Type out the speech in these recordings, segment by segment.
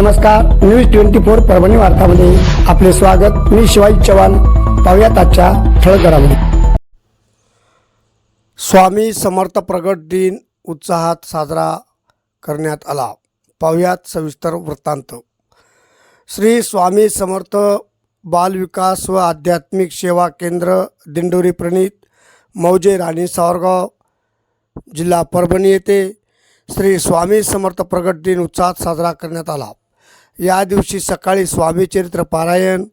नमस्कार news twenty four Parbhani वार्तामध्ये आपले स्वागत. मी शिवाजी चव्हाण. पाहुयात आजच्या ठळक घडामोडी स्वामी समर्थ प्रगट दिन उत्साहात साजरा करण्यात आला. पाहुयात सविस्तर वृत्तांत. श्री स्वामी समर्थ बालविकास व आध्यात्मिक सेवा केंद्र दिंडोरी प्रणित मौजे राणी सावरगाव जिल्हा परभणी येथे श्री स्वामी समर्थ प्रगट दिन उत्साहात साजरा करण्यात आला. या दिवशी सकाळी स्वामीचरित्र पारायण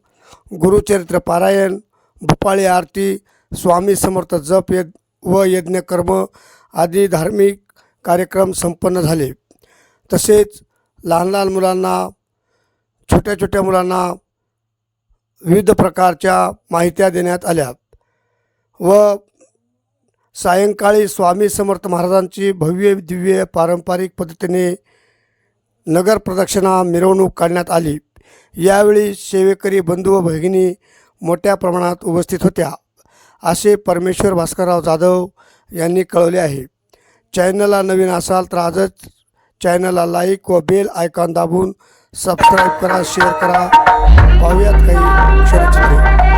गुरुचरित्र पारायण भूपाळी आरती स्वामी समर्थ जप यज्ञ व यज्ञकर्म आदी धार्मिक कार्यक्रम संपन्न झाले. तसेच लहान लहान मुलांना छोट्या छोट्या मुलांना विविध प्रकारच्या माहित्या देण्यात आल्या व सायंकाळी स्वामी समर्थ महाराजांची भव्य दिव्य पारंपरिक पद्धतीने नगर प्रदक्षिणा मिरवणूक काढण्यात आली. यावेळी सेवेकरी बंधू व भगिनी मोठ्या प्रमाणात उपस्थित होत्या. असे परमेश्वर भास्करराव जाधव यांनी कळवले आहे. चॅनलला नवीन असाल तर आजच चॅनलला लाईक व बेल आयकॉन दाबून सबस्क्राईब करा शेअर करा. पाहूयात काही क्षणचित्रे.